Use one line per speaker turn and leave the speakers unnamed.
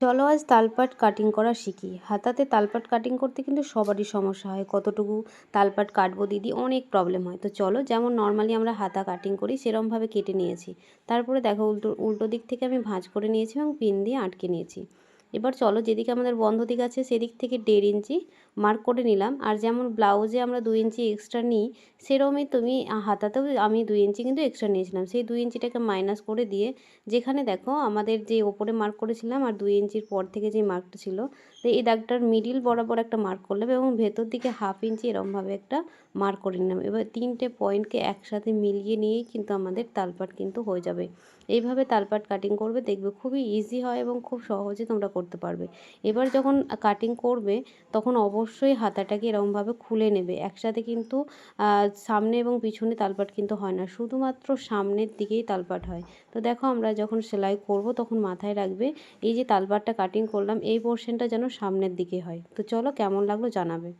চলো আজ তালপাট কাটিং করা শিখি। হাতাতে তালপাট কাটিং করতে কিন্তু সবারই সমস্যা হয়। কতটুকু তালপাট কাটবো দিদি? অনেক প্রবলেম হয়। তো চলো, যেমন নর্মালি আমরা হাতা কাটিং করি, সেরমভাবে কেটে নিয়েছি। তারপরে দেখো উল্টো উল্টো দিক থেকে আমি ভাঁজ করে নিয়েছি এবং পিন দিয়ে আটকে নিয়েছি। এবার চলো যেদিকে আমাদের বন্ধ দিক আছে সেদিক থেকে দেড় ইঞ্চি মার্ক করে নিলাম। আর যেমন ব্লাউজে আমরা দুই ইঞ্চি এক্সট্রা নিই, সেরমই তুমি হাতাতেও আমি দুই ইঞ্চি কিন্তু এক্সট্রা নিয়েছিলাম। সেই দুই ইঞ্চিটাকে মাইনাস করে দিয়ে যেখানে দেখো আমাদের যে ওপরে মার্ক করেছিলাম আর দুই ইঞ্চির পর থেকে যে মার্কটা ছিল তো এই দাগটার মিডিল বরাবর একটা মার্ক করলাম এবং ভেতর দিকে হাফ ইঞ্চি এরমভাবে একটা মার্ক করে নিলাম। এবার তিনটে পয়েন্টকে একসাথে মিলিয়ে নিয়েই কিন্তু আমাদের তালপাট কিন্তু হয়ে যাবে। এইভাবে তালপাট কাটিং করবে, দেখবে খুবই ইজি হয় এবং খুব সহজে তোমরা করতে পারবে। এবার যখন কাটিং করবে, তখন অবশ্যই হাতাটাকে এরকমভাবে খুলে নেবে। একসাথে কিন্তু সামনে এবং পিছনে তালপাট কিন্তু হয় না। শুধুমাত্র সামনের দিকেই তালপাট হয়। তো দেখো আমরা যখন সেলাই করব, তখন মাথায় রাখবে, এই যে তালপাটটা কাটিং করলাম, এই পোর্শনটা যেন সামনের দিকে হয়। তো চলো কেমন লাগল জানাবে।